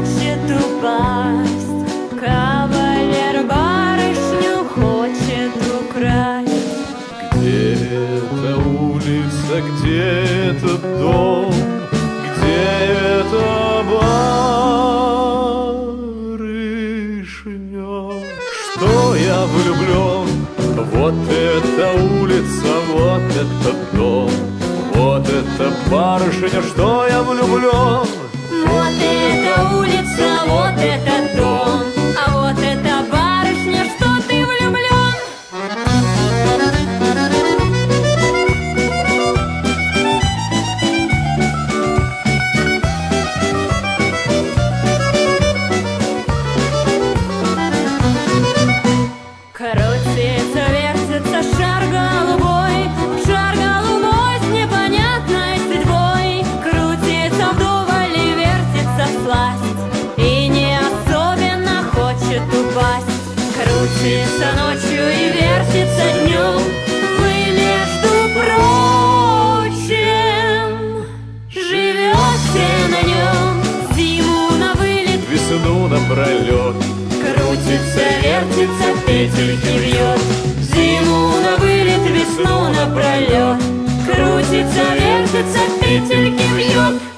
хоче упасть, кавалер барышню хочет украсть. Где эта улица, где этот дом, где эта барышня? Что я влюблен? Вот эта улица, вот этот дом, вот эта барышня, что я влюблен. Вот это Крутится ночью и вертится днем, вы, между прочим, живете на нем зиму на вылет. Весну напролет Крутится, вертится, петельки вьет Зиму на вылет, весну напролет Крутится, вертится, петельки вьет